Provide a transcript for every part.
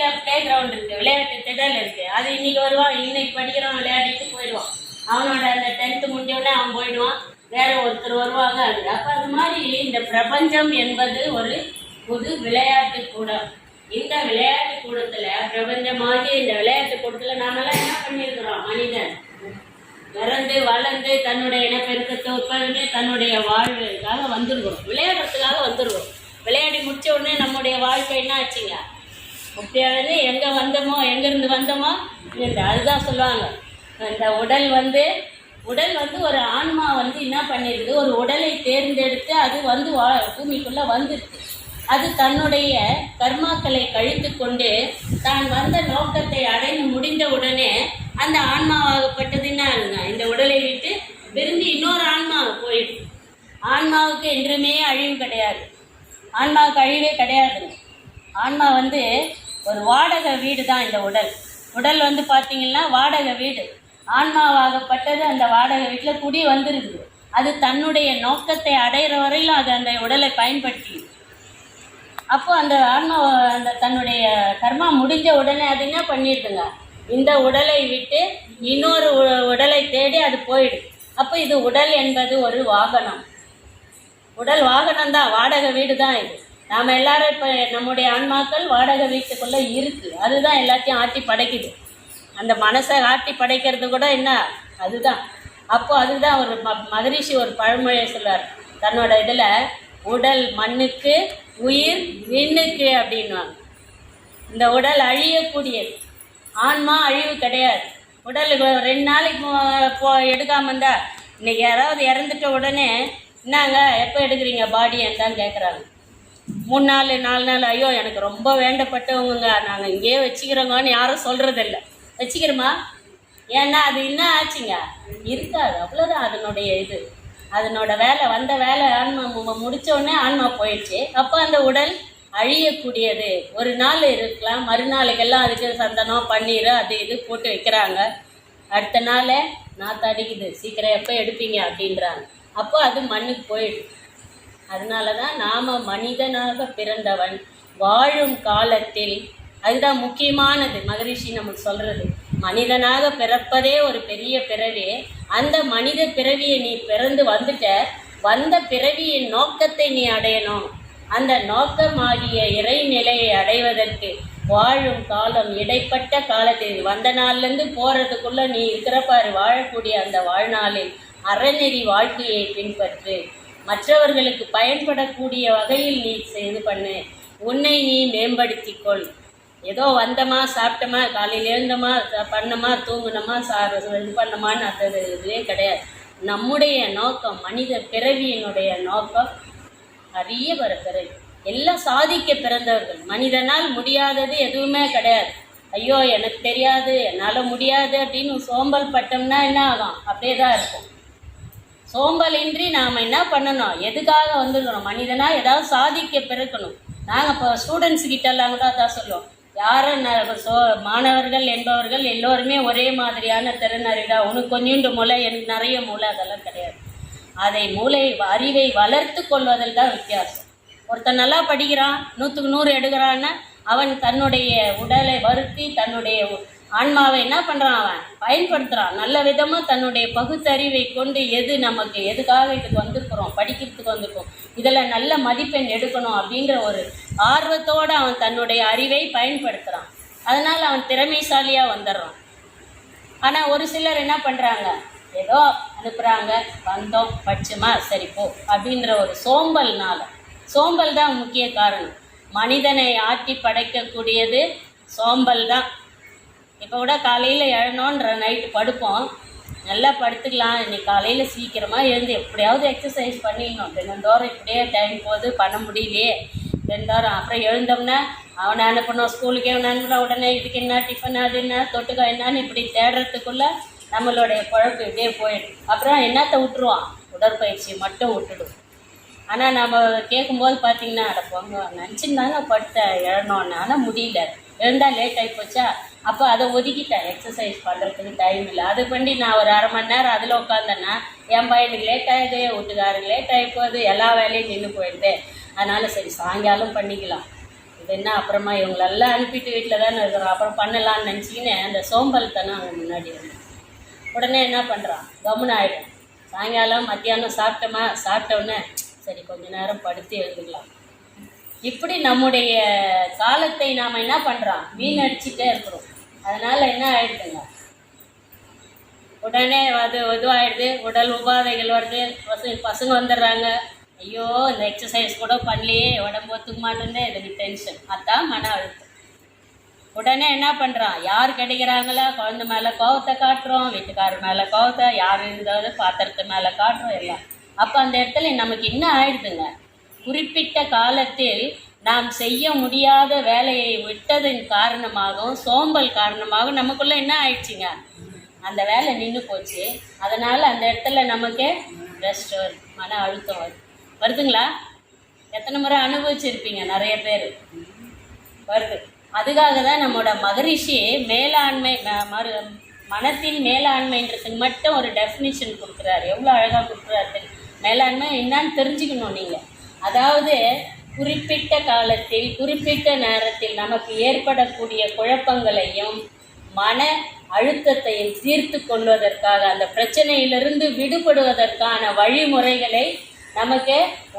பள்ளியில் play ground இருக்கு விளையாட்டு திடல் இருக்கு. அது இன்னைக்கு வருவான் இன்னைக்கு படிக்கிறான் விளையாடிட்டு போயிடுவான். அவனோட அந்த டென்த்து முடிஞ்சோடனே அவன் போயிடுவான். வேற ஒருத்தர் வருவாங்க அது அப்போ அது மாதிரி இந்த பிரபஞ்சம் என்பது ஒரு புது விளையாட்டு கூடம். இந்த விளையாட்டு கூடத்துல பிரபஞ்சமாகி இந்த விளையாட்டு கூடத்துல நாமெல்லாம் என்ன பண்ணியிருக்கிறோம்? மனிதன். பிறந்து வளர்ந்து தன்னுடைய இனப்பெருக்கத்தை உட்பதுமே தன்னுடைய வாழ்வுக்காக வந்துருவோம் விளையாடுறதுக்காக வந்துருவோம் விளையாடி முடிச்ச உடனே நம்முடைய வாழ்க்கை என்ன ஆச்சுங்க? முக்தியானது எங்கே வந்தோமோ எங்கேருந்து வந்தோமோ இந்த அதுதான் சொல்லுவாங்க. இந்த உடல் வந்து உடல் வந்து ஒரு ஆன்மா வந்து என்ன பண்ணிருக்கு ஒரு உடலை தேர்ந்தெடுத்து அது வந்து வா பூமிக்குள்ளே வந்துருக்கு அது தன்னுடைய கர்மாக்களை கழித்து கொண்டு தான் வந்த நோக்கத்தை அடைந்து முடிந்த உடனே அந்த ஆன்மாவாகப்பட்டது என்ன இந்த உடலை விட்டு விரும்பி இன்னொரு ஆன்மா போயிடுது. ஆன்மாவுக்கு என்றுமே அழிவு கிடையாது. ஆன்மாவுக்கு அழிவே கிடையாது. ஆன்மா வந்து ஒரு வாடகை வீடு தான் இந்த உடல். உடல் வந்து பார்த்தீங்கன்னா வாடகை வீடு. ஆன்மாவாகப்பட்டது அந்த வாடகை வீட்டில் குடி வந்துருக்குது அது தன்னுடைய நோக்கத்தை அடையிற வரையிலும் அது அந்த உடலை பயன்படுத்தி அப்போ அந்த ஆன்மா அந்த தன்னுடைய கர்மா முடிஞ்ச உடனே அது என்ன பண்ணிடுதுங்க இந்த உடலை விட்டு இன்னொரு உடலை தேடி அது போயிடும் அப்போ இது உடல் என்பது ஒரு வாகனம். உடல் வாகனம் தான் வாடகை வீடு தான் இது. நாம் எல்லாரும் இப்போ நம்முடைய ஆன்மாக்கள் வாடகை வீட்டுக்குள்ளே இருக்குது அதுதான் எல்லாத்தையும் ஆட்டி படைக்குது. அந்த மனசை ஆட்டி படைக்கிறது கூட என்ன? அதுதான். அப்போ அதுதான் ஒரு ம- மகரிஷி ஒரு பழமொழியை சொல்வார் தன்னோட இதில் உடல் மண்ணுக்கு உயிர் விண்ணுக்கு அப்படின்வாங்க இந்த உடல் அழியக்கூடியது. ஆன்மா அழிவு கிடையாது. உடல் ரெண்டு நாளைக்கு போ எடுக்காம இருந்தா இன்னைக்கு யாராவது இறந்துட்ட உடனே என்னங்க எப்போ எடுக்கிறீங்க? பாடி தான் கேட்குறாங்க மூணு நாள் நாலு நாள் ஐயோ எனக்கு ரொம்ப வேண்டப்பட்டவங்க நாங்கள் இங்கேயே வச்சுக்கிறோங்கன்னு யாரும் சொல்கிறதில்ல வச்சுக்கிறோமா? ஏன்னா அது என்ன ஆச்சுங்க? இருக்காது. அவ்வளோதான் அதனுடைய இது. அதனோட வேலை வந்த வேலை ஆன்மா முடித்தோடனே முடிச்ச உடனே ஆன்மா போயிடுச்சு. அப்போ அந்த உடல் அழியக்கூடியது. ஒரு நாள் இருக்கலாம். மறுநாளைக்கெல்லாம் அதுக்கு சந்தனம் பன்னீர் அது இது போட்டு வைக்கிறாங்க. அடுத்த நாள் நாற்று அடிக்குது சீக்கிரம் எப்போ எடுப்பீங்க? அப்படின்றாங்க. அப்போ அது மண்ணுக்கு போயிடுது. அதனால தான் நாம் மனிதனாக பிறந்தவன் வாழும் காலத்தில் அதுதான் முக்கியமானது. மகரிஷி நமக்கு சொல்கிறது மனிதனாக பிறப்பதே ஒரு பெரிய பிறவி. அந்த மனித பிறவியை நீ பிறந்து வந்துட்ட வந்த பிறவியின் நோக்கத்தை நீ அடையணும். அந்த நோக்கமாகிய இறைநிலையை அடைவதற்கு வாழும் காலம் இடைப்பட்ட காலத்தில். வந்த நாள்லேருந்து போகிறதுக்குள்ளே நீ இருக்கிற பாரு வாழக்கூடிய அந்த வாழ்நாளில் அறநெறி வாழ்க்கையை பின்பற்று. மற்றவர்களுக்கு பயன்படக்கூடிய வகையில் நீ இது பண்ணு. உன்னை நீ மேம்படுத்திக்கொள். ஏதோ வந்தமா சாப்பிட்டோமா காலையில் எழுந்தோமா பண்ணோமா தூங்குனோமா சார் இது பண்ணோமான்னு அது இதுவே கிடையாது. நம்முடைய நோக்கம் மனித பிறவியினுடைய நோக்கம் அறிய வர பிறகு எல்லாம் சாதிக்க பிறந்தவர்கள். மனிதனால் முடியாதது எதுவுமே கிடையாது. ஐயோ எனக்கு தெரியாது என்னால் முடியாது அப்படின்னு சோம்பல் பட்டோம்னா என்ன ஆகும்? அப்படியே தான் இருக்கும். சோம்பலின்றி நாம் என்ன பண்ணணும்? எதுக்காக வந்துருக்கணும்? மனிதனாக ஏதாவது சாதிக்க பிறக்கணும். நாங்கள் இப்போ ஸ்டூடெண்ட்ஸ் கிட்டலாம் கூட அதான் சொல்லுவோம். யாரும் ந- சோ மாணவர்கள் என்பவர்கள் எல்லோருமே ஒரே மாதிரியான திறனறிதா உனக்கு கொஞ்சோண்டு மூளை எனக்கு நிறைய மூளை அதெல்லாம் கிடையாது. அதை மூளை அறிவை வளர்த்து கொள்வதில் தான் வித்தியாசம். ஒருத்தன் நல்லா படிக்கிறான் நூற்றுக்கு நூறு எடுக்கிறான்னா அவன் தன்னுடைய உடலை வருத்தி தன்னுடைய ஆன்மாவை என்ன பண்ணுறான் அவன்? பயன்படுத்துகிறான் நல்ல விதமாக தன்னுடைய பகுத்தறிவை கொண்டு எது நமக்கு எதுக்காக இதுக்கு வந்திருக்கிறோம் படிக்கிறதுக்கு வந்திருக்கோம் இதில் நல்ல மதிப்பெண் எடுக்கணும் அப்படிங்கிற ஒரு ஆர்வத்தோடு அவன் தன்னுடைய அறிவை பயன்படுத்துகிறான் அதனால் அவன் திறமைசாலியாக வந்துடுறான். ஆனால் ஒரு சிலர் என்ன பண்ணுறாங்க ஏதோ அனுப்புகிறாங்க வந்தோம் படிச்சோமா சரி போ அப்படின்ற ஒரு சோம்பல்னால. சோம்பல் தான் முக்கிய காரணம். மனிதனை ஆட்டி படைக்கக்கூடியது சோம்பல் தான் இப்போ கூட காலையில் எழணுன்ற நைட்டு படுப்போம். நல்லா படுத்துக்கலாம். இன்னைக்கு காலையில் சீக்கிரமாக எழுந்து எப்படியாவது எக்ஸசைஸ் பண்ணிடணும். தினந்தோறும் இப்படியே டைம் போகுது பண்ண முடியலையே. தினந்தோறும் அப்புறம் எழுந்தோம்னா அவனை அனுப்பணும். ஸ்கூலுக்கு அவனை அனுப்பின உடனே இதுக்கு என்ன டிஃபன் அது என்ன தொட்டுக்க என்னன்னு இப்படி தேடுறதுக்குள்ளே நம்மளுடைய குழப்பு இப்படியே போயிடும். அப்புறம் என்னத்தை விட்டுருவான்? உடற்பயிற்சி மட்டும் விட்டுடும். ஆனால் நம்ம கேட்கும்போது பார்த்தீங்கன்னா அட பொங்க நினச்சிருந்தாங்க படுத்தேன். எழணும்னு ஆனால் முடியல. எழுந்தால் லேட் ஆகி போச்சா? அப்போ அதை ஒதுக்கிட்டேன். எக்ஸசைஸ் பண்ணுறதுக்கு டைம் இல்லை. அது பண்ணி நான் ஒரு அரை மணி நேரம் அதில் உட்காந்தேன்னா என் பையனுக்கு லேட் ஆகுது வீட்டுக்காரருக்கு லேட் ஆகி போகுது எல்லா வேலையும் நின்று போயிடுது. அதனால் சரி சாயங்காலம் பண்ணிக்கலாம். இது என்ன அப்புறமா இவங்களெல்லாம் அனுப்பிட்டு வீட்டில் தானே இருக்கிறோம். அப்புறம் பண்ணலாம்னு நினச்சிக்கின்னு அந்த சோம்பல் அவங்க முன்னாடி வந்து. உடனே என்ன பண்ணுறான் கம்முன்னு ஆகிடும் சாயங்காலம் மத்தியானம் சாப்பிட்டோமா? சாப்பிட்டோன்னே சரி கொஞ்ச நேரம் படுத்து எழுதுக்கலாம் இப்படி நம்முடைய காலத்தை நாம் என்ன பண்ணுறோம் அடிச்சுட்டே இருக்கிறோம். அதனால் என்ன ஆயிடுதுங்க உடனே அது இதுவாகிடுது உடல் உபாதைகள் வருது பசங்க பசங்க வந்துடுறாங்க. ஐயோ இந்த எக்ஸசைஸ் கூட பண்ணலையே உடம்பு ஒத்துக்க மாட்டேன்னு எனக்கு டென்ஷன் அதான் மன அழுத்தம். உடனே என்ன பண்ணுறான் யார் கிடைக்கிறாங்களோ குழந்தை மேலே கோவத்தை காட்டுறோம் வீட்டுக்காரர் மேலே கோவத்தை யார் இருந்தாலும் பாத்திரத்து மேலே காட்டுறோம் எல்லாம். அப்போ அந்த இடத்துல நமக்கு என்ன ஆயிடுதுங்க? குறிப்பிட்ட காலத்தில் நாம் செய்ய முடியாத வேலையை விட்டதன் காரணமாகவும் சோம்பல் காரணமாகவும் நமக்குள்ள என்ன ஆயிடுச்சுங்க? அந்த வேலை நின்று போச்சு. அதனால் அந்த இடத்துல நமக்கு ரெஸ்ட் வரும் மன அழுத்தம் வரும். வருதுங்களா? எத்தனை முறை அனுபவிச்சிருப்பீங்க நிறைய பேர். வருது. அதுக்காக தான் நம்மளோட மகரிஷி மேலாண்மை ம- மறு மனத்தின் மேலாண்மைன்றதுக்கு மட்டும் ஒரு டெஃபினிஷன் கொடுக்குறாரு. எவ்வளோ அழகாக கொடுக்குறாரு மேலாண்மை என்னன்னு தெரிஞ்சுக்கணும் நீங்கள் அதாவது குறிப்பிட்ட காலத்தில் குறிப்பிட்ட நேரத்தில் நமக்கு ஏற்படக்கூடிய குழப்பங்களையும் மன அழுத்தத்தையும் தீர்த்து கொள்வதற்காக அந்த பிரச்சனையிலிருந்து விடுபடுவதற்கான வழிமுறைகளை நமக்கு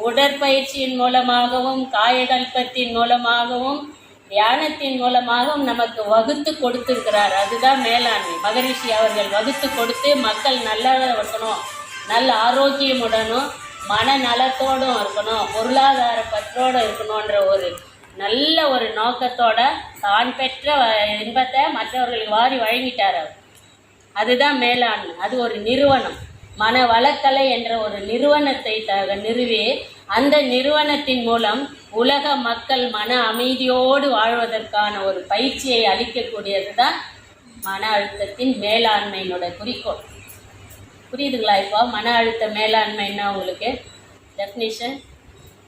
உடற்பயிற்சியின் மூலமாகவும் காயகல்பத்தின் மூலமாகவும் தியானத்தின் மூலமாகவும் நமக்கு வகுத்து கொடுத்துருக்கிறார். அதுதான் மேலாண்மை. மகரிஷி அவர்கள் வகுத்து கொடுத்து மக்கள் நல்லா இருக்கணும் நல்ல ஆரோக்கியமுடனும் மன நலத்தோடும் இருக்கணும் பொருளாதார பற்றோடு இருக்கணுன்ற ஒரு நல்ல ஒரு நோக்கத்தோட தான் பெற்ற இன்பத்தை மற்றவர்களுக்கு வாரி வழங்கிட்டார் அவர். அதுதான் மேலாண்மை அது ஒரு நிறுவனம். மன வளக்கலை என்ற ஒரு நிறுவனத்தை த நிறுவி அந்த நிறுவனத்தின் மூலம் உலக மக்கள் மன அமைதியோடு வாழ்வதற்கான ஒரு பயிற்சியை அளிக்கக்கூடியது தான் மன அழுத்தத்தின் மேலாண்மையினோட குறிக்கோள். புரியுதுங்களா இப்போ? மன அழுத்த மேலாண்மைன்னா உங்களுக்கு? டெஃபினிஷன்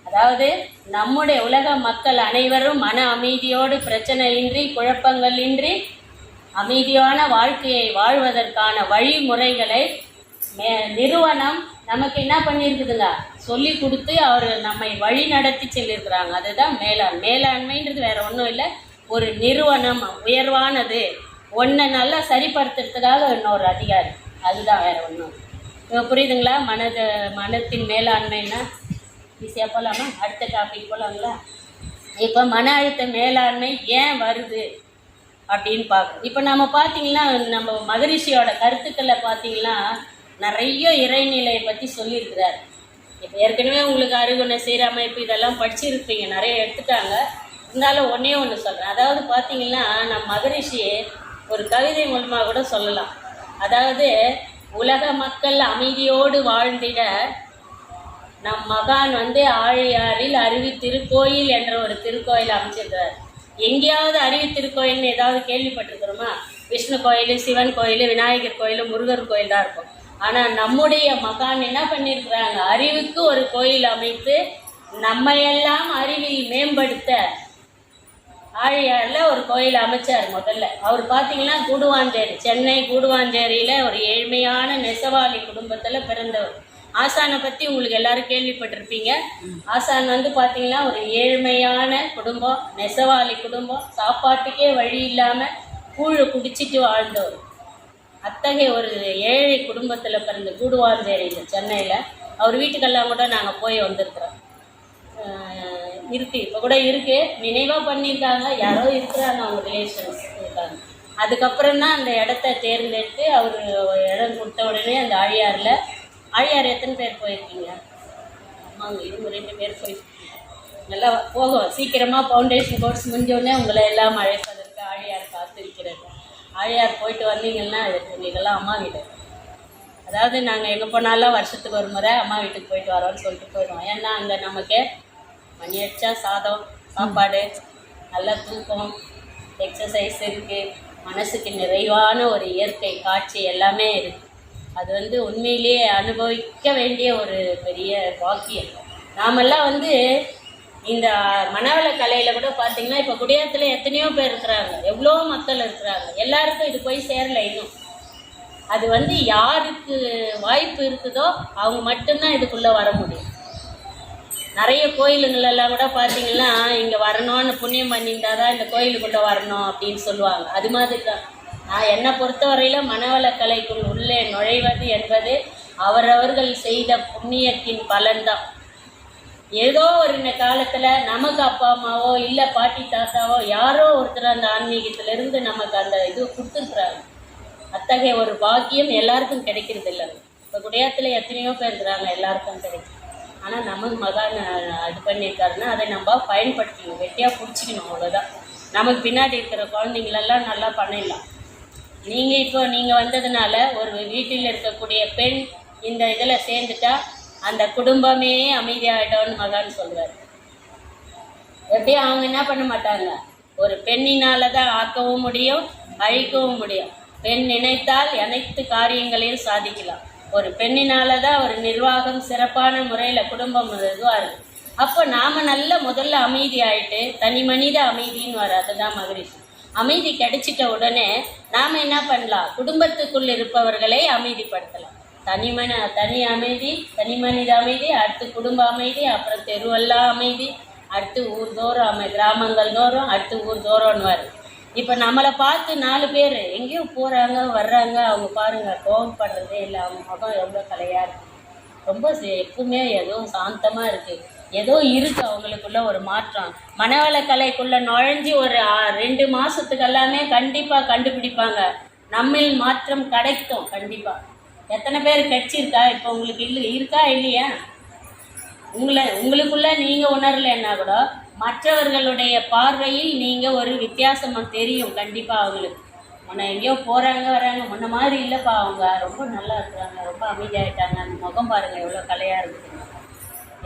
அதாவது நம்முடைய உலக மக்கள் அனைவரும் மன அமைதியோடு பிரச்சனையின்றி குழப்பங்களின்றி அமைதியான வாழ்க்கையை வாழ்வதற்கான வழிமுறைகளை மே நிறுவனம் நமக்கு என்ன பண்ணியிருக்குதுங்க? சொல்லி கொடுத்து அவர் நம்மை வழி நடத்தி செல்லியிருக்கிறாங்க அதுதான் மேலாண் மேலாண்மைன்றது வேற ஒன்றும் இல்லை. ஒரு நிறுவனம் உயர்வானது. ஒன்றை நல்லா சரிப்படுத்துறதுக்காக இன்னொரு அதிகாரி. அதுதான் வேறு ஒன்றும் இப்போ புரியுதுங்களா? மனத மனத்தின் மேலாண்மைன்னா ஈஸியாக போகலாமா அடுத்த டாபிக் போகலாங்களா இப்போ மன அழுத்த மேலாண்மை ஏன் வருது அப்படின்னு பார்க்கணும். இப்போ நம்ம பார்த்தீங்கன்னா நம்ம மகரிஷியோட கருத்துக்களை பார்த்தீங்கன்னா நிறைய இறைநிலையை பற்றி சொல்லியிருக்கிறார். இப்போ ஏற்கனவே உங்களுக்கு அருகுண சீரமைப்பு இதெல்லாம் படிச்சிருப்பீங்க. நிறைய எடுத்துட்டாங்க. இருந்தாலும் ஒன்றே ஒன்று சொல்கிறேன் அதாவது பார்த்தீங்கன்னா நம்ம மகரிஷி ஒரு கவிதை மூலமாக கூட சொல்லலாம். அதாவது உலக மக்கள் அமைதியோடு வாழ்ந்திட நம் மகான் வந்து ஆழியாறில் அருவி திருக்கோயில் என்ற ஒரு திருக்கோயில் அமைச்சிருக்கிறார். எங்கேயாவது அருவி திருக்கோயில்னு ஏதாவது கேள்விப்பட்டிருக்கிறோமா? விஷ்ணு கோயில் சிவன் கோயில் விநாயகர் கோயில் முருகர் கோயில் தான் இருக்கும். ஆனால் நம்முடைய மகான் என்ன பண்ணியிருக்கிறாங்க அறிவுக்கு ஒரு கோயில் அமைத்து நம்மையெல்லாம் அறிவில் மேம்படுத்த ஆழியாரில் ஒரு கோயில் அமைச்சார் முதல்ல. அவர் பார்த்தீங்கன்னா கூடுவாஞ்சேரி சென்னை கூடுவாஞ்சேரியில் ஒரு ஏழ்மையான நெசவாளி குடும்பத்தில் பிறந்தவர். ஆசானை பற்றி உங்களுக்கு எல்லாரும் கேள்விப்பட்டிருப்பீங்க. ஆசான் வந்து பார்த்தீங்கன்னா ஒரு ஏழ்மையான குடும்பம் நெசவாளி குடும்பம். சாப்பாட்டுக்கே வழி இல்லாமல் கூழ் குடிச்சிட்டு வாழ்ந்தவர். அத்தகைய ஒரு ஏழை குடும்பத்தில் பிறந்த கூடுவாஞ்சேரியில் சென்னையில். அவர் வீட்டுக்கெல்லாம் கூட நாங்கள் போய் வந்திருக்கிறோம். இருக்குது இருக்கு. இப்போ கூட இருக்கு. நினைவாக பண்ணியிருக்காங்க யாரோ இருக்கிறாங்க அவங்க ரிலேஷன்ஸ் இருக்காங்க. அதுக்கப்புறம் தான் அந்த இடத்த தேர்ந்தெடுத்து அவர் இடம் கொடுத்த உடனே அந்த ஆழியாரில் ஆழியார் எத்தனை பேர் போயிருக்கீங்க? ஆமாங்க இவங்க ரெண்டு பேர் போயிருக்கீங்க. நல்லா போகும் சீக்கிரமாக ஃபவுண்டேஷன் கோர்ஸ் முடிஞ்சோடனே உங்களை எல்லாம் அழைப்பதற்கு ஆழியார் காத்திருக்கிறது. ஆழியார் போயிட்டு வந்தீங்கன்னா நீங்கள்லாம் அம்மா வீடு. அதாவது நாங்கள் எங்கே போனாலும் வருஷத்துக்கு ஒரு முறை அம்மா வீட்டுக்கு போயிட்டு வரோம்னு சொல்லிட்டு போயிடுவோம். ஏன்னா அங்கே நமக்கு மணி அடித்தா சாதம் சாப்பாடு நல்ல தூக்கம் எக்ஸசைஸ் இருக்குது மனசுக்கு நிறைவான ஒரு இயற்கை காட்சி எல்லாமே இருக்குது அது வந்து உண்மையிலேயே அனுபவிக்க வேண்டிய ஒரு பெரிய பாக்கியம். நாமெல்லாம் வந்து இந்த மனவள கலையில் கூட பார்த்தீங்கன்னா இப்போ குடியாத்தில் எத்தனையோ பேர் இருக்கிறாங்க. எவ்வளோ மக்கள் இருக்கிறாங்க. எல்லாருக்கும் இது போய் சேரல இன்னும். அது வந்து யாருக்கு வாய்ப்பு இருக்குதோ அவங்க மட்டும்தான் இதுக்குள்ளே வர முடியும். நிறைய கோயிலுங்களெல்லாம் கூட பார்த்தீங்கன்னா இங்கே வரணும்னு புண்ணியம் பண்ணியிருந்தா தான் இந்த கோயிலுக்குள்ளே வரணும் அப்படின்னு சொல்லுவாங்க. அது மாதிரி தான் நான் என்னை பொறுத்தவரையில் மனவளக்கலைக்குள் உள்ளே நுழைவது என்பது அவரவர்கள் செய்த புண்ணியத்தின் பலன்தான். ஏதோ ஒரு இந்த காலத்தில் நமக்கு அப்பா அம்மாவோ இல்லை பாட்டி தாத்தாவோ யாரோ ஒருத்தர் அந்த ஆன்மீகத்திலிருந்து நமக்கு அந்த இது கொடுத்துருக்குறாங்க. அத்தகைய ஒரு பாக்கியம் எல்லாருக்கும் கிடைக்கிறது இல்லை இப்போ குடியாத்தில் எத்தனையோ பேர் இருக்கிறாங்க எல்லாருக்கும் கிடைக்கும். ஆனால் நமக்கு மகான் இது பண்ணியிருக்காருன்னா அதை நம்ம பயன்படுத்திக்கணும். வெட்டியாக பிடிச்சிக்கணும் அவ்வளோதான் நமக்கு பின்னாடி இருக்கிற குழந்தைங்களெல்லாம் நல்லா பண்ணிடலாம். நீங்கள் இப்போ நீங்கள் வந்ததுனால ஒரு வீட்டில் இருக்கக்கூடிய பெண் இந்த இதில் சேர்ந்துட்டா அந்த குடும்பமே அமைதியாகிட்டோன்னு மகான் சொல்கிறார் எப்படி அவங்க என்ன பண்ண மாட்டாங்க? ஒரு பெண்ணினால தான் ஆக்கவும் முடியும் அழிக்கவும் முடியும். பெண் நினைத்தால் அனைத்து காரியங்களையும் சாதிக்கலாம். ஒரு பெண்ணினால தான் ஒரு நிர்வாகம் சிறப்பான முறையில் குடும்பம் இதுவாக இருக்கு. அப்போ நாம் நல்ல முதல்ல அமைதி ஆயிட்டு தனி மனித அமைதின்னு வர அதுதான் மகிழ்ச்சி அமைதி கிடைச்சிட்ட உடனே நாம் என்ன பண்ணலாம்? குடும்பத்துக்குள் இருப்பவர்களை அமைதிப்படுத்தலாம். தனி மன தனி அமைதி தனி மனித அமைதி அடுத்து குடும்ப அமைதி அப்புறம் தெருவெல்லாம் அமைதி அடுத்து ஊர் தோறும் அமை கிராமங்கள் தோறும் அடுத்து ஊர் தோறும்னு வரும் இப்போ நம்மளை பார்த்து நாலு பேர் எங்கேயோ போகிறாங்க வர்றாங்க அவங்க பாருங்க கோவப்படுறதே இல்லை அவங்க முகம் எவ்வளோ கலையாக இருக்கு. ரொம்ப சே- எப்பவுமே ஏதோ சாந்தமாக இருக்கு. ஏதோ இருக்கு அவங்களுக்குள்ள ஒரு மாற்றம். மனவள கலைக்குள்ள நுழைஞ்சி ஒரு ரெண்டு மாசத்துக்கு எல்லாமே கண்டிப்பாக கண்டுபிடிப்பாங்க. நம்மில் மாற்றம் கிடைக்கும் கண்டிப்பாக எத்தனை பேர் கிடைச்சிருக்கா இப்போ உங்களுக்கு இல்லை இருக்கா இல்லையா? உங்களை உங்களுக்குள்ள நீங்கள் உணரலைன்னா கூட மற்றவர்களுடைய பார்வையில் நீங்கள் ஒரு வித்தியாசமாக தெரியும் கண்டிப்பாக அவங்களுக்கு. முன்ன எங்கேயோ போகிறாங்க வராங்க முன்ன மாதிரி இல்லைப்பா அவங்க. ரொம்ப நல்லா இருக்கிறாங்க ரொம்ப அமைதியாயிட்டாங்க. அந்த முகம் பாருங்கள் எவ்வளோ கலையாக இருக்குது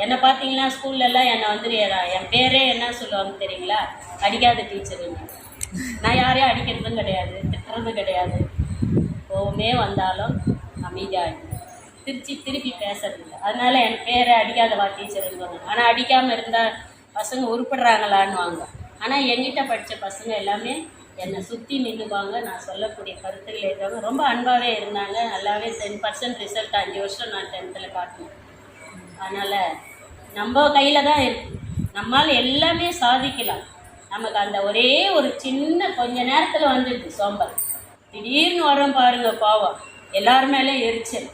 என்னை பார்த்தீங்கன்னா ஸ்கூல்லலாம் என்னை வந்து என் பேரே என்ன சொல்லுவாங்க தெரியுங்களா? அடிக்காத டீச்சருங்க நான் யாரையும் அடிக்கிறதும் கிடையாது திட்டுறதும் கிடையாது. கோவமே வந்தாலும் அமைதியாக திருச்சி திருப்பி பேசுறது இல்லை. அதனால என் பேரை அடிக்காதவா டீச்சருங்க ஆனால் அடிக்காமல் இருந்தால் பசங்க உருப்படுறாங்களான்னு வாங்க ஆனால் என்கிட்ட படித்த பசங்க எல்லாமே என்னை சுற்றி நின்றுவாங்க நான் சொல்லக்கூடிய கருத்துக்கள் இருக்காங்க ரொம்ப அன்பாகவே இருந்தாங்க. நல்லாவே டென் பர்சன்ட் ரிசல்ட் அஞ்சு வருஷம் நான் டென்த்தில் காட்டினேன். அதனால் நம்ம கையில் தான் இருக்கு. நம்மால் எல்லாமே சாதிக்கலாம். நமக்கு அந்த ஒரே ஒரு சின்ன கொஞ்ச நேரத்தில் வந்துடுது சோம்பல். திடீர்னு வரோம் பாருங்க பாவம். எல்லார் மேலே எரிச்சல்.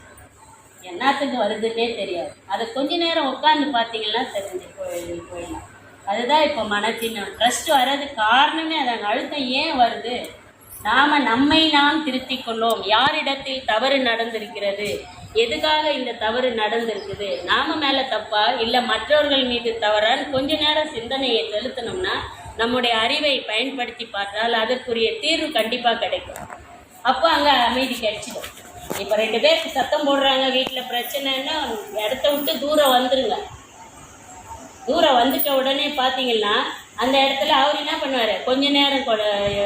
என்னத்துக்கு வருதுன்னே தெரியாது. அதை கொஞ்ச நேரம் உட்காந்து பார்த்தீங்கன்னா தெரிஞ்சு போயிடலாம் அதுதான் இப்போ மனத்தின் ட்ரஸ்ட் வர்றது காரணமே அதன். அழுத்தம் ஏன் வருது? நாம நம்மை நாம் திருத்திக் கொள்ளோம். யாரிடத்தில் தவறு நடந்திருக்கிறது? எதுக்காக இந்த தவறு நடந்திருக்குது? நாம மேல தப்பா? இல்ல மற்றவர்கள் மீது தவறான்னு கொஞ்ச நேரம் சிந்தனையை செலுத்தினோம்னா நம்முடைய அறிவை பயன்படுத்தி பார்த்தால் அதற்குரிய தீர்வு கண்டிப்பா கிடைக்கும். அப்போ அங்க அமைதி கிடைச்சிடும். இப்போ ரெண்டு பேருக்கு சத்தம் போடுறாங்க. வீட்டில் பிரச்சனைன்னா இடத்த விட்டு தூரம் வந்துருங்க. தூரம் வந்துட்ட உடனே பார்த்தீங்கன்னா அந்த இடத்துல அவர் என்ன பண்ணுவார்? கொஞ்ச நேரம் கொ-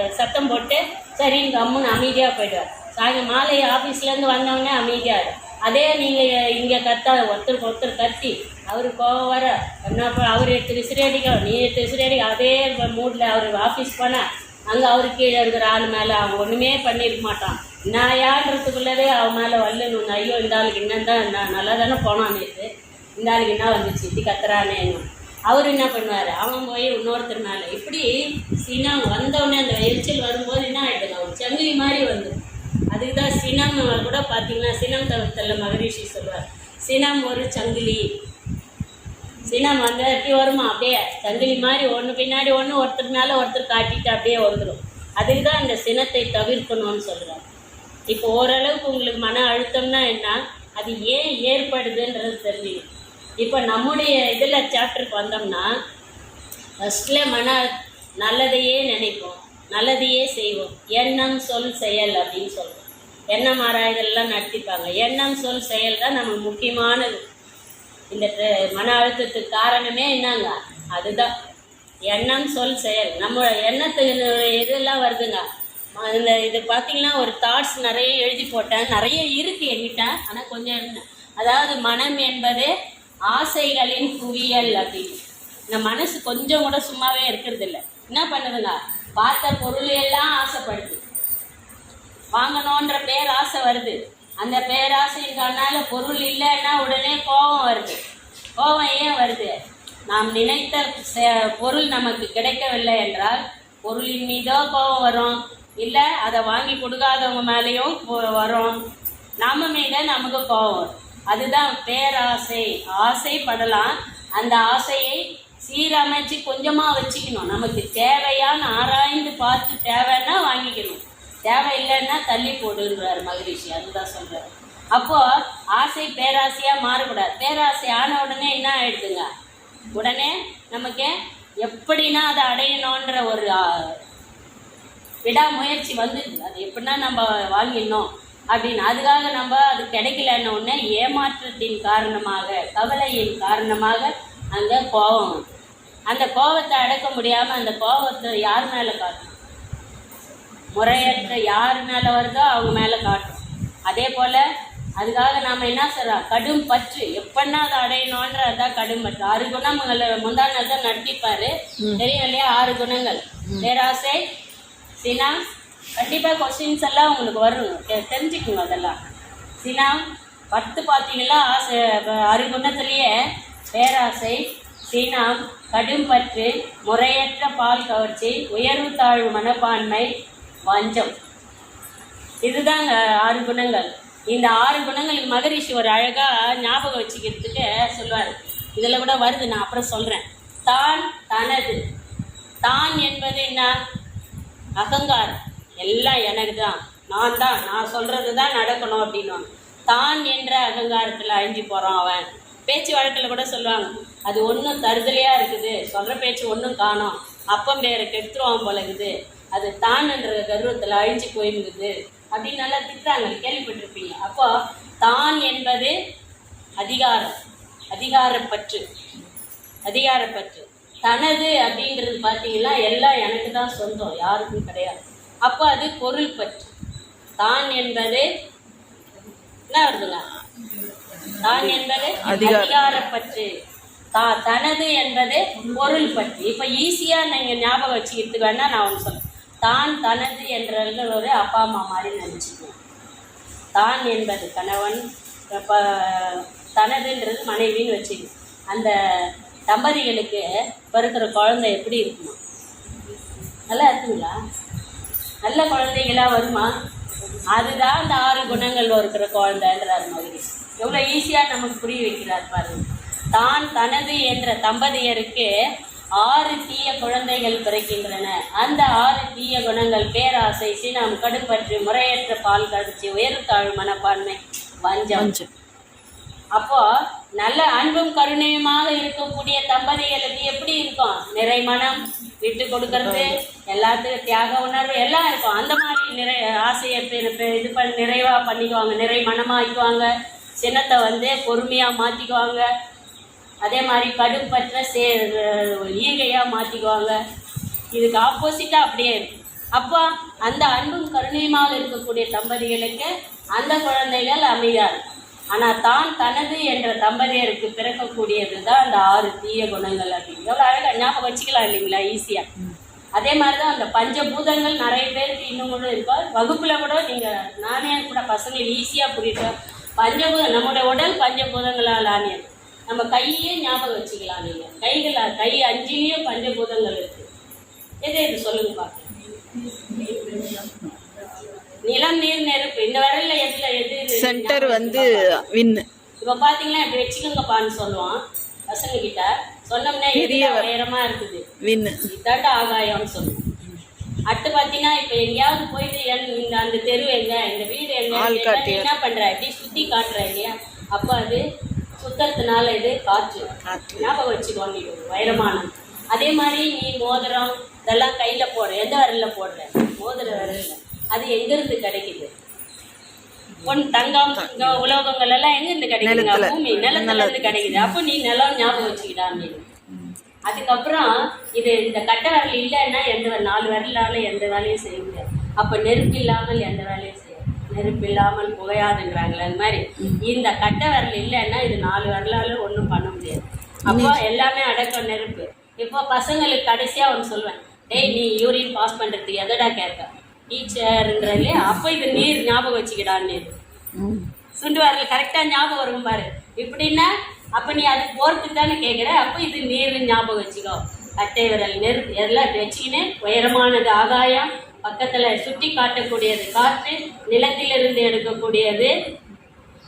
சத்தம் போட்டு சரி கம்முன்னு அமைதியாக போயிடுவார். சாயங்க மாலை ஆஃபீஸ்லேருந்து வந்தவொடனே அமைதியாக அதே நீங்கள் இங்கே கத்தா ஒருத்தருக்கு ஒருத்தர் கத்தி அவர் கோவம் வர என்ன அவர் எடுத்து விசிறி நீ எடுத்து அடிக்க அதே மூடில் அவர் ஆஃபீஸ் போனால் அங்கே அவர் கீழே இருக்கிற ஆள் மேலே அவன் ஒன்றுமே பண்ணியிருக்க மாட்டான். நான் யாருன்றதுக்குள்ளதே அவன் மேலே வல்லுன்னு ஐயோ இந்த ஆளுக்கு என்னன்னு தான் நான் நல்லா தானே போனான் நேற்று இந்த ஆளுக்கு என்ன வந்துச்சு? இப்படி கத்துறானேன்னு அவர் என்ன பண்ணுவார்? அவன் போய் இன்னொருத்தர் மேலே இப்படி சினம் வந்தவுடனே அந்த எரிச்சல் வரும்போது என்ன ஆகிடுது அவன் சங்கிலி மாதிரி வந்துடும் அதுக்கு தான் சினம் கூட பார்த்தீங்கன்னா சினம் தவிர்த்தல்ல மகரிஷி சொல்லுவார் சினம் ஒரு சங்கிலி. சினம் வந்து எப்படி வருமா? அப்படியே சங்கிலி மாதிரி ஒன்று பின்னாடி ஒன்று ஒருத்தர் மேலே ஒருத்தர் காட்டிட்டு அப்படியே வந்துடும் அதுக்கு தான் அந்த சினத்தை தவிர்க்கணும்னு சொல்கிறார் இப்போ ஓரளவுக்கு உங்களுக்கு மன அழுத்தம்னா என்ன? அது ஏன் ஏற்படுதுன்றது தெரிஞ்சுக்கணும் இப்போ நம்முடைய இதில் சாப்டருக்கு வந்தோம்னா ஃபஸ்ட்டில் மன நல்லதையே நினைப்போம். நல்லதையே செய்வோம். எண்ணம் சொல் செயல் அப்படின்னு சொல்கிறோம் எண்ணம் ஆராய்தல்லாம் நடத்திப்பாங்க. எண்ணம் சொல் செயல் தான் நமக்கு முக்கியமானது. இந்த மன அழுத்தத்துக்கு காரணமே என்னங்க? அதுதான். எண்ணம் சொல் செயல். நம்ம எண்ணத்துக்கு இதெல்லாம் வருதுங்க. ம- இந்த இது பார்த்தீங்கன்னா ஒரு தாட்ஸ் நிறைய எழுதி போட்டேன். நிறைய இருக்குது என்கிட்ட. ஆனால் கொஞ்சம் அதாவது மனம் என்பதே ஆசைகளின் குவியல் அப்படின்னு இந்த மனசு கொஞ்சம் கூட சும்மாவே இருக்கிறது இல்லை என்ன பண்ணுதுங்க பார்த்த பொருள் எல்லாம் ஆசைப்படுது. வாங்கணுன்ற பேராசை வருது. அந்த பேராசையின் காரணால பொருள் இல்லைன்னா உடனே கோபம் வருது. கோபம் ஏன் வருது? நாம் நினைத்த செ- பொருள் நமக்கு கிடைக்கவில்லை என்றால் பொருளின் மீதோ கோபம் வரும். இல்லை அதை வாங்கி கொடுக்காதவங்க மேலேயும் வரும். நம்ம மீத நமக்கு கோபம் வரும். அதுதான் பேராசை. ஆசைப்படலாம். அந்த ஆசையை சீரமைச்சு கொஞ்சமாக வச்சுக்கணும். நமக்கு தேவையான ஆராய்ந்து பார்த்து தேவைன்னா வாங்கிக்கணும். தேவை இல்லைன்னா தள்ளி போடுன்றார் மகரிஷி. அதுதான் சொல்கிறார் அப்போது ஆசை பேராசையாக மாறக்கூடாது. பேராசை ஆன உடனே என்ன ஆயிடுதுங்க? உடனே நமக்கு எப்படின்னா அதை அடையணுன்ற ஒரு விடாமுயற்சி வந்துடுது. அது எப்படின்னா நம்ம வாங்கிடணும். அப்படின்னு. அதுக்காக நம்ம அது கிடைக்கலன்ன உடனே ஏமாற்றத்தின் காரணமாக கவலையின் காரணமாக அந்த கோபம். அந்த கோபத்தை அடக்க முடியாம அந்த கோபத்தை யார் மேல காட்டும்? முறையற்ற யார் மேல வருதோ அவங்க மேல காட்டும். அதே போல அதுக்காக நாம என்ன சொல்றோம் கடும் பற்று. எப்படின்னா அதை அடையணும்ன்ற அதான் கடும் பற்று. ஆறு குணங்களை முந்தா நாள் தான் நடத்திப்பாரு. தெரியும் இல்லையா ஆறு குணங்கள். பேராசை சினா கண்டிப்பாக கொஸ்டின்ஸ் எல்லாம் உங்களுக்கு வரும். தெ- தெரிஞ்சுக்குங்க அதெல்லாம். சினா பத்து பார்த்தீங்கன்னா ஆசை ஆறு பேராசை சீனம் கடும் பற்று முறையற்ற பால் கவர்ச்சி உயர்வு தாழ்வு மனப்பான்மை வஞ்சம். இதுதாங்க ஆறு குணங்கள். இந்த ஆறு குணங்களுக்கு மகரிஷி ஒரு அழகாக ஞாபகம் வச்சுக்கிறதுக்கு சொல்லுவார். இதில் கூட வருது நான் அப்புறம் சொல்கிறேன் தான் தனது. தான் என்பது என்ன? அகங்காரம். எல்லாம் எனக்கு தான் நான் தான் நான் சொல்கிறது தான் நடக்கணும் அப்படின்னுவாங்க. தான் என்ற அகங்காரத்தில் அழிஞ்சு போகிறான் அவன். பேச்சு வழக்கில் கூட சொல்லுவாங்க அது ஒன்றும் தருதலையாக இருக்குது? சொல்கிற பேச்சு ஒன்றும் காணோம். அப்பம் பேரை கெடுத்துருவான் போல இருக்குது. அது தான் என்ற கர்வத்தில் அழிஞ்சு போயிருக்குது. அப்படின்னு நல்லா திட்டுறாங்க. கேள்விப்பட்டிருப்பீங்க. அப்போ தான் என்பது அதிகாரம். அதிகாரப்பற்று. அதிகாரப்பற்று. தனது அப்படின்றது பார்த்தீங்கன்னா எல்லாம் எனக்கு தான் சொந்தம். யாருக்கும் கிடையாது. அப்போ அது பொருள் பற்று. தான் என்பது என்ன வருதுங்க? தான் என்பது அதிகாரப்பற்று. தா தனது என்பது பொருள் பற்று. இப்போ ஈஸியாக நீங்கள் ஞாபகம் வச்சுக்கிறதுக்கு வேணா நான் ஒன்று சொல்றேன். தான் தனது என்ற ஒரு அப்பா அம்மா மாதிரி நினச்சிக்குவோம். தான் என்பது கணவன் ப- தனதுன்றது மனைவின்னு வச்சுக்கணும் அந்த தம்பதிகளுக்கு பிறக்கிற குழந்தை எப்படி இருக்குமா? நல்லா இருக்குங்களா? நல்ல குழந்தைகளா வருமா? அதுதான் அந்த ஆறு குணங்கள் இருக்கிற குழந்தைன்றார் மகரிஷி. எவ்வளோ ஈஸியாக நமக்கு புரிய வைக்கிறார் பாருங்க. தான் தனது என்ற தம்பதியருக்கு ஆறு தீய குழந்தைகள் பிறக்கின்றன. அந்த ஆறு தீய குணங்கள் பேராசை சினம் கடுப்பற்று முறையற்ற பால் கடிச்சு உயர்த்தாழ் மனப்பான்மை வஞ்சம். அப்போ நல்ல அன்பும் கருணையுமாக இருக்கக்கூடிய தம்பதிகளுக்கு எப்படி இருக்கும்? நிறை மனம் விட்டு கொடுக்கறது எல்லாத்துக்கும் தியாக உணர்வு எல்லாம் இருக்கும். அந்த மாதிரி நிறை ஆசையை இது பண்ணி நிறைவாக பண்ணிக்குவாங்க. நிறை மனமாக்குவாங்க சின்னத்தை வந்து பொறுமையாக மாற்றிக்குவாங்க அதே மாதிரி கடுப்பற்ற சே ஈகையாக மாற்றிக்குவாங்க இதுக்கு ஆப்போசிட்டாக அப்படியே அப்போ அந்த அன்பும் கருணையுமாக இருக்கக்கூடிய தம்பதிகளுக்கு அந்த குழந்தைகள் அமைதியாக ஆனால் தான் தனது என்ற தம்பதியருக்கு பிறக்கக்கூடியது தான் அந்த ஆறு தீய குணங்கள் அப்படிங்கிற ஒரு அழகாக ஞாபகம் வச்சுக்கலாம் இல்லைங்களா? ஈஸியாக அதே மாதிரி தான் அந்த பஞ்சபூதங்கள் நிறைய பேருக்கு இன்னும் கூட இருக்கும் வகுப்பில் கூட நீங்கள் நானே கூட பசங்களுக்கு ஈஸியாக புரியுறேன் பஞ்சபூதம் நம்முடைய உடல் பஞ்சபூதங்களால் ஆனியது நம்ம கையே ஞாபகம் வச்சுக்கலாம் நீங்கள் கைகள் கை அஞ்சுலேயும் பஞ்சபூதங்கள் இருக்குது எது எது சொல்லுங்க பார்க்கலாம் நிலம் நீர் நெருப்பு. இந்த விரல்ல எதுல எது இது? சென்டர் வந்து வின் இப்ப பாத்தீங்கன்னா இப்படி வச்சுக்கோங்கப்பான்னு சொல்லுவான் பசங்க கிட்ட சொன்னோம்னா பெரிய எதுல உயரமா இருக்குது? வின். இதாண்ட ஆகாயம்னு அடுத்து பாத்தீங்கன்னா இப்ப எங்கேயாவது போயிட்டு என்- இந்த அந்த தெரு எங்க இந்த வீடு எங்க. என்ன பண்ற? இப்படி சுத்தி காட்டுற இல்லையா? அப்ப அது சுத்தத்தினால இது காற்று. காற்று. ஞாபகம் வச்சுக்கோ நீ வைரமானம் அதே மாதிரி நீ மோதிரம் இதெல்லாம் கையில போடுற எந்த விரல்ல போடுற? மோதிர விரல்ல. அது எங்க இருந்து கிடைக்குது? பொன் தங்கம் உலோகங்கள் எல்லாம் எங்க இருந்து கிடைக்குதுங்க. பூமி நிலத்துல இருந்து கிடைக்குது. அப்போ நீ நிலம் ஞாபகம் வச்சுக்கிட்டா அதுக்கப்புறம் இது இந்த கட்டை விரல் இல்லைன்னா எந்த நாலு விரலால எந்த வேலையும் செய்ய முடியாது. அப்ப நெருப்பு இல்லாமல் எந்த வேலையும் செய்யாது நெருப்பு இல்லாமல் புகையாதுங்கிறாங்களே அது மாதிரி. இந்த கட்டை விரல் இல்லைன்னா இது நாலு விரலால ஒன்றும் பண்ண முடியாது. அப்போ எல்லாமே அடக்கம் நெருப்பு. இப்போ பசங்களுக்கு கடைசியா ஒன்று சொல்லுவேன். டேய் நீ யூரின் பாஸ் பண்றதுக்கு எதடா கேட்க? டீச்சருங்கிற இல்லையா? அப்போ இது நீர் ஞாபகம் வச்சுக்கிடான்னு சுண்டு வரல கரெக்டாக ஞாபகம் வரும் பாரு. இப்படின்னா அப்போ நீ அது போறதுக்கு தானே கேட்குற அப்போ இது நீர் ஞாபகம் வச்சுக்கோ. அட்டை விரல் நெருப்பு எல்லாம் வச்சுக்கின்னு உயரமானது ஆகாயம் பக்கத்தில் சுட்டி காட்டக்கூடியது காற்று நிலத்திலிருந்து எடுக்கக்கூடியது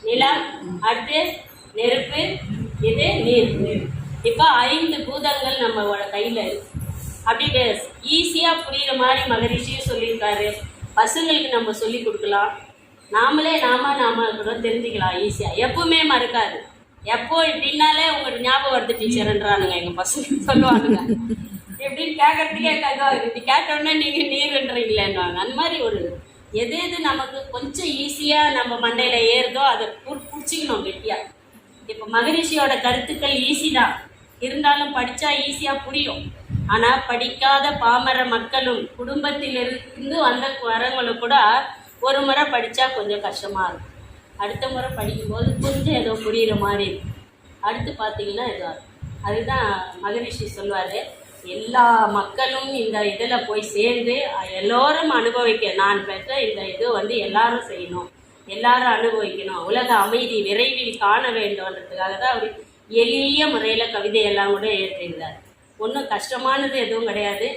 நிலம் அடுத்து நெருப்பு இது நீர். இப்போ ஐந்து பூதங்கள் நம்ம கையில் இருக்கு. அப்படி ஈஸியாக புரியுற மாதிரி மகரிஷியும் சொல்லியிருக்காரு. பசங்களுக்கு நம்ம சொல்லி கொடுக்கலாம். நாமளே நாம நாம கூட தெரிஞ்சுக்கலாம் ஈஸியாக எப்பவுமே மறக்காது. எப்போ இப்படின்னாலே உங்களுக்கு ஞாபகம் வருது டீச்சர்ன்றானுங்க எங்கள் பசங்க சொல்லுவானுங்க. எப்படின்னு கேட்கறதுக்கே தகம் இப்படி கேட்ட நீங்கள் நீர்ன்றீங்களேன்னுவாங்க அந்த மாதிரி ஒரு எது எது நமக்கு கொஞ்சம் ஈஸியாக நம்ம மண்டையில் ஏறுதோ அதை பிடிச்சிக்கணும் கெட்டியாக இப்போ மகரிஷியோட கருத்துக்கள் ஈஸி தான். இருந்தாலும் படித்தா ஈஸியாக புரியும். ஆனால் படிக்காத பாமர மக்களும் குடும்பத்திலிருந்து வந்த வரவங்களும் கூட ஒரு முறை படித்தா கொஞ்சம் கஷ்டமாக இருக்கும். அடுத்த முறை படிக்கும்போது கொஞ்சம் ஏதோ புரிகிற மாதிரி இருக்கும். அடுத்து பார்த்தீங்கன்னா இதாக இருக்கும். அதுதான் மகரிஷி சொல்வார் எல்லா மக்களும் இந்த இதில் போய் சேர்ந்து எல்லோரும் அனுபவிக்க நான் பெற்ற இந்த இது வந்து எல்லாரும் செய்யணும். எல்லாரும் அனுபவிக்கணும். உலக அமைதி விரைவில் காண வேண்டும்ன்றதுக்காக தான் அவர் எளிய முறையில் கவிதையெல்லாம் கூட எழுதியிருந்தார். ஒன்றும் கஷ்டமானது எதுவும் கிடையாது.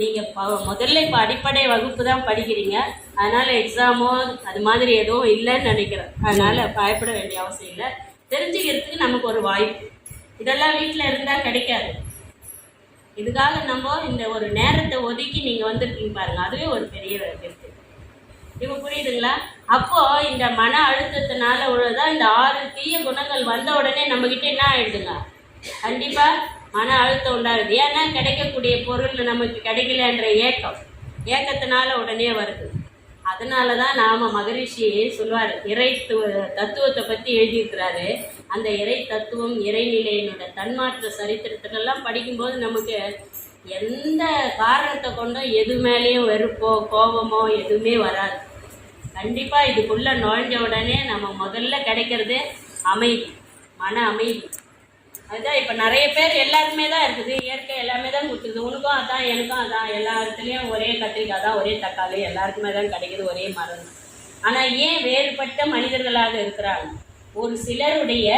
நீங்கள் முதல்ல இப்போ அடிப்படை வகுப்பு தான் படிக்கிறீங்க. அதனால் எக்ஸாமோ அது மாதிரி எதுவும் இல்லைன்னு நினைக்கிறேன். அதனால் பயப்பட வேண்டிய அவசியம் இல்லை. தெரிஞ்சுக்கிறதுக்கு நமக்கு ஒரு வாய்ப்பு. இதெல்லாம் வீட்டில் இருந்தால் கிடைக்காது. இதுக்காக நம்ம இந்த ஒரு நேரத்தை ஒதுக்கி நீங்கள் வந்துருக்கீங்க பாருங்க. அதுவே ஒரு பெரிய கருத்து இப்போ புரியுதுங்களா? அப்போ இந்த மன அழுத்தத்தினால உள்ளதான் இந்த ஆறு தீய குணங்கள் வந்த உடனே நம்மக்கிட்ட என்ன ஆயிடுதுங்க? கண்டிப்பா மன அழுத்தம் உண்டாகுது. ஏன்னா கிடைக்கக்கூடிய பொருள் நமக்கு கிடைக்கலன்ற ஏக்கம் ஏக்கத்தினால உடனே வருது. அதனால தான் நாம் மகரிஷி சொல்வார் இறை தத்துவத்தை பற்றி எழுதியிருக்கிறாரு. அந்த இறை தத்துவம் இறைநிலையினோட தன்மாற்ற சரித்திரத்திலெல்லாம் படிக்கும்போது நமக்கு எந்த காரணத்தை கொண்டும் எது மேலேயும் வெறுப்போ கோபமோ எதுவுமே வராது. கண்டிப்பாக இதுக்குள்ளே நுழைஞ்ச உடனே நம்ம முதல்ல கிடைக்கிறது அமைதி மன அமைதி. அதுதான் இப்போ நிறைய பேர் எல்லாருமே தான் இருக்குது. இயற்கை எல்லாமே தான் கொடுத்துருது. உனக்கும் அதான் எனக்கும் அதான். எல்லா இடத்துலையும் ஒரே கத்திரிக்காய் தான் ஒரே தக்காளி. எல்லாருக்குமே தான் கிடைக்குது ஒரே மரம் ஆனால் ஏன் வேறுபட்ட மனிதர்களாக இருக்கிறாங்க? ஒரு சிலருடைய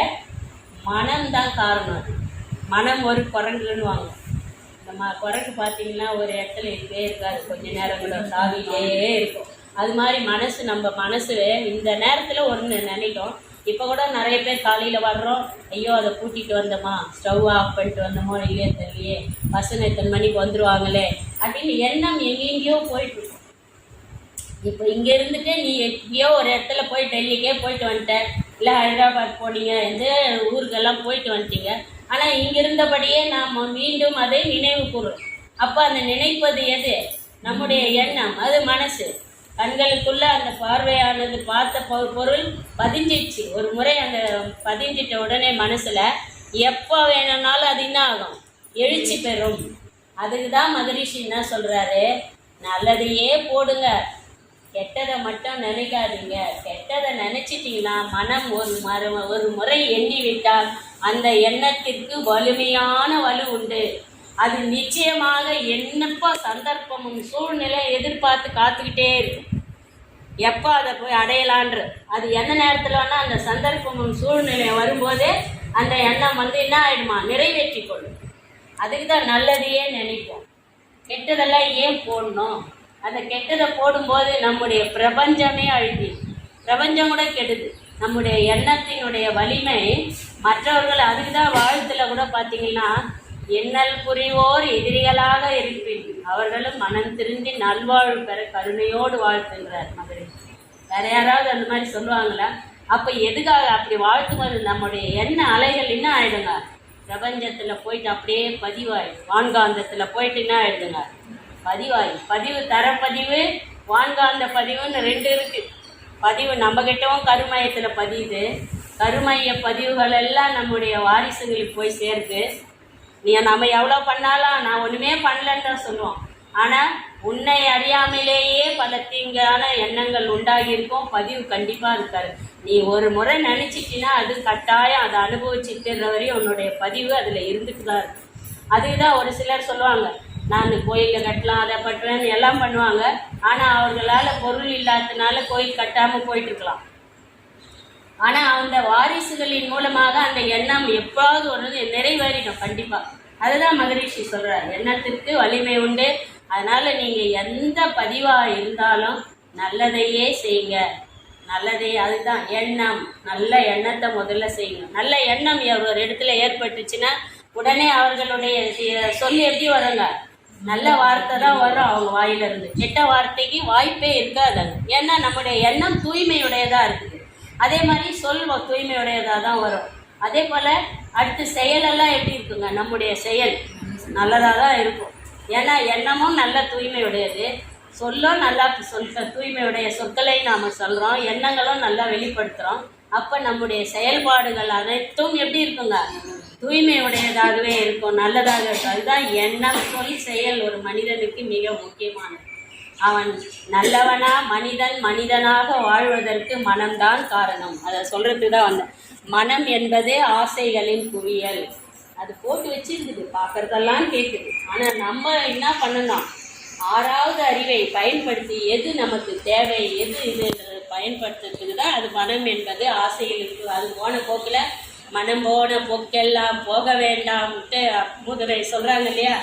மனம்தான் காரணம் அது. மனம் ஒரு குரங்குன்னு வாங்க நம்ம குரங்கு பார்த்தீங்கன்னா ஒரு இடத்துல இருக்கே இருக்காது. கொஞ்ச நேரம் கூட சாவிலே இருக்கும். அது மாதிரி மனசு நம்ம மனசு இந்த நேரத்தில் ஒன்று நினைக்கும். இப்போ கூட நிறைய பேர் காலையில் வர்றோம். ஐயோ அதை கூட்டிகிட்டு வந்தோமா? ஸ்டவ் ஆஃப் பண்ணிட்டு வந்தோமோ இல்லையே தெரியலையே. பசங்க இத்தனை மணிக்கு வந்துருவாங்களே. அப்படின்னு எண்ணம் எங்கெங்கேயோ போயிட்டு இப்போ இங்கே இருந்துட்டு நீ எப்பயோ ஒரு இடத்துல போய் டெல்லிக்கே போயிட்டு வந்துட்ட. இல்லை ஹைதராபாத் போனீங்க எந்த ஊருக்கெல்லாம் போயிட்டு வந்துட்டீங்க. ஆனால் இங்கே இருந்தபடியே நாம் மீண்டும் அதை நினைவு கூறும் அப்போ அந்த நினைப்பது எது? நம்முடைய எண்ணம் அது மனசு. கண்களுக்குள்ள அந்த பார்வையானது பார்த்த பொ- பொருள் பதிஞ்சிச்சு. ஒரு முறை அந்த பதிஞ்சிட்ட உடனே மனசுல எப்போ வேணும்னாலும் அது என்ன ஆகும் எழுச்சி பெறும். அதுக்கு தான் மகரிஷி என்ன சொல்றாரு? நல்லதையே போடுங்க. கெட்டதை மட்டும் நினைக்காதீங்க. கெட்டதை நினச்சிட்டிங்கன்னா மனம் ஒரு மறு ஒரு முறை எண்ணி விட்டால் அந்த எண்ணத்திற்கு வலிமையான வலு உண்டு. அது நிச்சயமாக என்னப்போ சந்தர்ப்பமும் சூழ்நிலை எதிர்பார்த்து காத்துக்கிட்டே இருக்கும் எப்போ அதை போய் அடையலான்ற? அது எந்த நேரத்தில் வேணால் அந்த சந்தர்ப்பமும் சூழ்நிலை வரும்போதே அந்த எண்ணம் வந்து என்ன ஆயிடுமா? நிறைவேற்றி கொள்ளும். அதுக்கு தான் நல்லதையே நினைப்போம். கெட்டதெல்லாம் ஏன் போடணும்? அந்த கெட்டதை போடும்போது நம்முடைய பிரபஞ்சமே அழுதி பிரபஞ்சம் கூட கெடுது. நம்முடைய எண்ணத்தினுடைய வலிமை மற்றவர்கள் அதுக்கு தான் வாழ்த்துல கூட பார்த்தீங்கன்னா எண்ணல் புரிவோர் எதிரிகளாக இருப்பின் அவர்களும் மனம் திருந்தி நல்வாழ்வு பெற கருணையோடு வாழ்த்துங்கிறார் மதுரை. வேற யாராவது அந்த மாதிரி சொல்லுவாங்களா? அப்போ எதுக்காக அப்படி வாழ்த்துவது? நம்முடைய எண்ண அலைகள் என்ன ஆயிடுங்க? பிரபஞ்சத்தில் போயிட்டு அப்படியே பதிவாயிடும் வான்காந்தத்தில் போயிட்டு என்ன ஆயிடுதுங்க? பதிவாயிடும் பதிவு தரப்பதிவு வான்காந்த பதிவுன்னு ரெண்டு இருக்கு. பதிவு நம்ம கிட்டவும் கருமையத்துல பதியுது. கருமைய பதிவுகள் எல்லாம் நம்முடைய வாரிசுகளுக்கு போய் சேருது நீ நம்ம எவ்வளோ பண்ணாலும் நான் ஒன்றுமே பண்ணலன்னு தான் சொல்லுவோம். ஆனால் உன்னை அறியாமலேயே பல தீங்கான எண்ணங்கள் உண்டாகியிருக்கும். பதிவு கண்டிப்பாக இருக்காது. நீ ஒரு முறை நினச்சிட்டினா அது கட்டாயம். அதை அனுபவிச்சுட்டு வரையும் உன்னுடைய பதிவு அதில் இருந்துட்டு தான் இருக்கு. அதுதான் ஒரு சிலர் சொல்லுவாங்க நான் கோயிலில் கட்டலாம் அதை பட்டுறேன்னு எல்லாம் பண்ணுவாங்க. ஆனால் அவர்களால் பொருள் இல்லாததுனால கோயில் கட்டாமல் போயிட்டு ஆனால் ஆனா அந்த வாரிசுகளின் மூலமாக அந்த எண்ணம் எப்பாவது ஒரு நிறைவேறிடும் கண்டிப்பா. அதுதான் மகரிஷி சொல்கிறார் எண்ணத்திற்கு வலிமை உண்டு. அதனால நீங்க எந்த பதிவா இருந்தாலும் நல்லதையே செய்யுங்க. நல்லதே அதுதான் எண்ணம். நல்ல எண்ணத்தை முதல்ல செய்யணும். நல்ல எண்ணம் ஒரு இடத்துல ஏற்பட்டுச்சுன்னா உடனே அவர்களுடைய சொல் சொல்லி எப்படி வருங்க. நல்ல வார்த்தை தான் வரும் அவங்க வாயிலிருந்து. கெட்ட வார்த்தைக்கு வாய்ப்பே இருக்காது ஏன்னா நம்முடைய எண்ணம் தூய்மையுடையதா இருக்குது அதே மாதிரி சொல் தூய்மையுடையதாக தான் வரும். அதே போல் அடுத்து செயலெல்லாம் எப்படி இருக்குங்க? நம்முடைய செயல் நல்லதாக தான் இருக்கும். ஏன்னா எண்ணமும் நல்ல தூய்மையுடையது. சொல்லும் நல்லா சொல் தூய்மையுடைய சொற்களை நாம் சொல்கிறோம் எண்ணங்களும் நல்லா வெளிப்படுத்துகிறோம் அப்போ நம்முடைய செயல்பாடுகள் அனைத்தும் எப்படி இருக்குங்க? தூய்மையுடையதாகவே இருக்கும் நல்லதாக இருக்கும். அதுதான் எண்ணம் சொல் செயல் ஒரு மனிதனுக்கு மிக முக்கியமானது. அவன் நல்லவனா மனிதன் மனிதனாக வாழ்வதற்கு மனம்தான் காரணம். அதை சொல்கிறதுக்கு தான் வந்தேன். மனம் என்பதே ஆசைகளின் குவியல். அது போட்டு வச்சிருக்குது பார்க்குறதெல்லாம் கேட்குது ஆனால் நம்ம என்ன பண்ணணும் ஆறாவது அறிவை பயன்படுத்தி எது நமக்கு தேவை எது இதுன்றது பயன்படுத்துறதுக்கு தான் அது மனம் என்பது ஆசைகள் இருக்குது. அது போன போக்கில் மனம் போன போக்கெல்லாம் போக வேண்டாம்ட்டு மூதுரை சொல்கிறாங்க இல்லையா?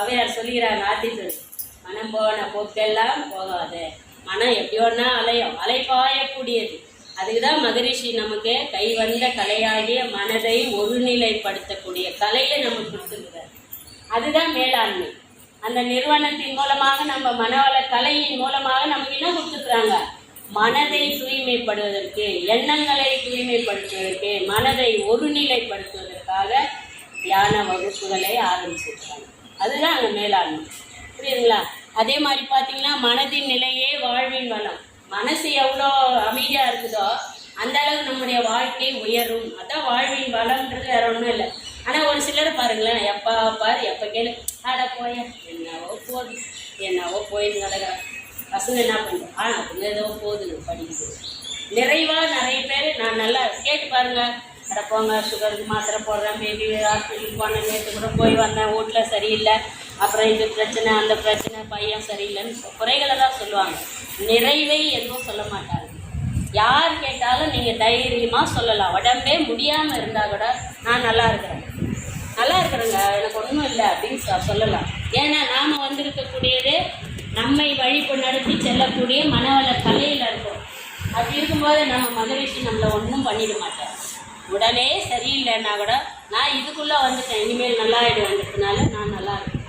அவையார் சொல்லுகிறாங்க ஆத்தித்தர் மனம் போன போக்கெல்லாம் போகாது. மனம் எப்படியோன்னா அலையும். அலைப்பாயக்கூடியது அதுக்கு தான் மகரிஷி நமக்கு கைவந்த கலையாகிய மனதை ஒருநிலைப்படுத்தக்கூடிய கலையை நமக்கு கொடுத்துருக்கிறார் அதுதான் மேலாண்மை. அந்த நிறுவனத்தின் மூலமாக நம்ம மனவள கலையின் மூலமாக நமக்கு என்ன கொடுத்துருக்குறாங்க மனதை தூய்மைப்படுவதற்கு எண்ணங்களை தூய்மைப்படுத்துவதற்கு மனதை ஒருநிலைப்படுத்துவதற்காக தியான வகுப்புகளை ஆரம்பிச்சிருக்காங்க. அதுதான் அங்கே மேலாண்மை. புரியுதுங்களா? அதே மாதிரி பார்த்தீங்கன்னா மனதின் நிலையே வாழ்வின் வளம். மனசு எவ்வளோ அமைதியாக இருக்குதோ அந்த அளவு நம்முடைய வாழ்க்கை உயரும். அதான் வாழ்வின் வளம்ன்றது வேற ஒன்றும் இல்லை. ஆனால் ஒரு சிலர் பாருங்களேன் எப்போ பாரு எப்போ கேளு ஆட போய என்னவோ போகுது என்னவோ போயிட்டு நடக்கிறேன் பசங்க என்ன பண்ணுறோம் ஆனால் அப்படி ஏதோ போகுது படிக்குது. நிறைவாக நிறைய பேர் நான் நல்லா கேட்டு பாருங்க. அட போங்க சுகருக்கு மாத்திரை போடுறேன் பேபி ஹாஸ்பிட்டலுக்கு போனேன் நேற்று கூட போய் வந்தேன் வீட்டில் சரியில்லை. அப்புறம் இது பிரச்சனை அந்த பிரச்சனை பையன் சரியில்லைன்னு குறைகளை தான் சொல்லுவாங்க. நிறைவை எதுவும் சொல்ல மாட்டாங்க. யார் கேட்டாலும் நீங்கள் தைரியமாக சொல்லலாம். உடம்பே முடியாமல் இருந்தால் கூட நான் நல்லா இருக்கிறேன். நல்லா இருக்கிறேங்க. எனக்கு ஒன்றும் இல்லை அப்படின்னு சொ- சொல்லலாம். ஏன்னா நாம் வந்திருக்கக்கூடியது நம்மை வழிபு நடத்தி செல்லக்கூடிய மனவள கலையில் இருக்கும். அப்படி இருக்கும்போது நம்ம மகரிஷி நம்மளை ஒன்றும் பண்ணிட மாட்டார். உடனே சரியில்லைன்னா கூட நான் இதுக்குள்ளே வந்துட்டேன். இனிமேல் நல்லா ஆகிடுவேன்றதுனால நான் நல்லா இருக்கேன்.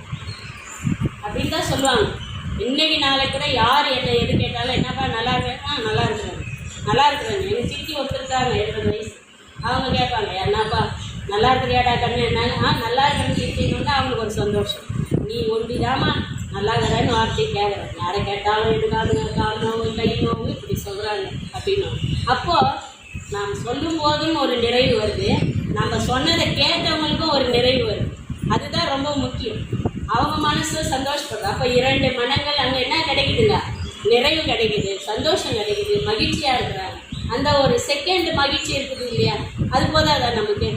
அப்படின்னு தான் சொல்லுவாங்க. இன்னைக்கு நாளைக்கு கூட யார் என்ன எது கேட்டாலும் என்னப்பா நல்லா இருக்கா? ஆ நல்லா இருக்கிறாங்க. நல்லா இருக்கிறேன் எங்கள் சித்தி ஒருத்தருக்காங்க எழுபது வயசு. அவங்க கேட்பாங்க என்னப்பா நல்லா இருக்கிறியாடா கண்ணு? என்ன ஆ நல்லா இருக்கேன்னு சித்தின்னு அவங்களுக்கு ஒரு சந்தோஷம். நீ ஒண்டிதாம்மா நல்லா இருக்கிறான்னு வார்த்தை கேட்குறேன் யாரை கேட்டாலும் எதுக்காதுங்க கால் நோவு கை நோவு இப்படி சொல்கிறாங்க அப்படின்னு அப்போது நாம் சொல்லும் போதும் ஒரு நிறைவு வருது. நம்ம சொன்னதை கேட்டவங்களுக்கும் ஒரு நிறைவு வருது. அதுதான் ரொம்ப முக்கியம். அவங்க மனசு சந்தோஷப்படுது. அப்போ இரண்டு மனங்கள் அங்கே என்ன கிடைக்குதுங்க நிறைவு கிடைக்குது சந்தோஷம் கிடைக்குது மகிழ்ச்சியாக இருக்கிறாங்க. அந்த ஒரு செகண்ட் மகிழ்ச்சி இருக்குது இல்லையா? அது போதாதா நமக்கு?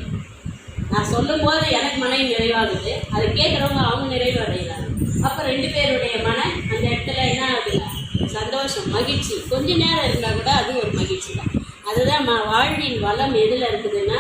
நான் சொல்லும் போது எனக்கு மனம் நிறைவாகுது. அதை கேட்குறவங்க அவங்க நிறைவு அடைகிறாங்க அப்போ ரெண்டு பேருடைய மனம் அந்த இடத்துல என்ன ஆகுதுங்க சந்தோஷம் மகிழ்ச்சி. கொஞ்ச நேரம் இருந்தால் கூட அது ஒரு மகிழ்ச்சி தான் அதுதான் ம வாழ்வின் வளம் எதில் இருக்குதுன்னா